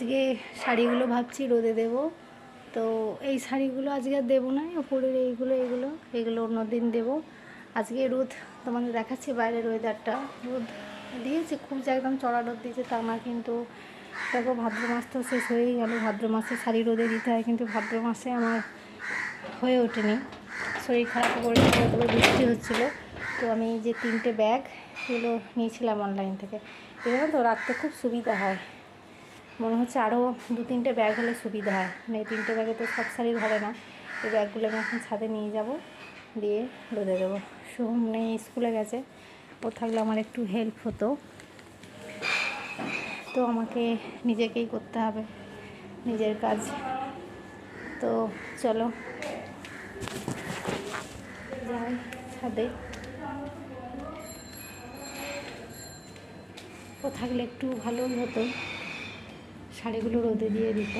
আজকে শাড়িগুলো ভাবছি রোদে দেব। তো এই শাড়িগুলো আজকে আর দেবো না ওপরের এইগুলো এগুলো এগুলো অন্য দিন দেবো। আজকে রোদ তোমাদের দেখাচ্ছি বাইরের ওয়েদারটা রোদ দিয়েছে, খুব যে একদম চড়া রোদ দিয়েছে তা না, কিন্তু দেখো ভাদ্র মাস তো শেষ হয়েই গেল। ভাদ্র মাসে শাড়ি রোদে দিতে হয়, কিন্তু ভাদ্র মাসে আমার হয়ে ওঠেনি। শরীর খারাপ করেছিল তবে বৃষ্টি হচ্ছিল। তো আমি যে তিনটে ব্যাগ এগুলো নিয়েছিলাম অনলাইন থেকে। এগুলো তো রাখতে খুব সুবিধা হয়। মনে হচ্ছে আরও দু তিনটে ব্যাগ হলে সুবিধা হয়। মানে তিনটে ব্যাগে তো সব শাড়ি ধরে না। এই ব্যাগগুলো আমি এখন ছাদে নিয়ে যাব, দিয়ে রোদে দেবো। সোহম নেই স্কুলে গেছে। ও থাকলে আমার একটু হেল্প হতো। তো আমাকে নিজেকেই করতে হবে, নিজের কাজ। তো চলো, যাই ছাদে। ও থাকলে একটু ভালোই হতো। শাড়িগুলো রোদে দিয়ে দিত।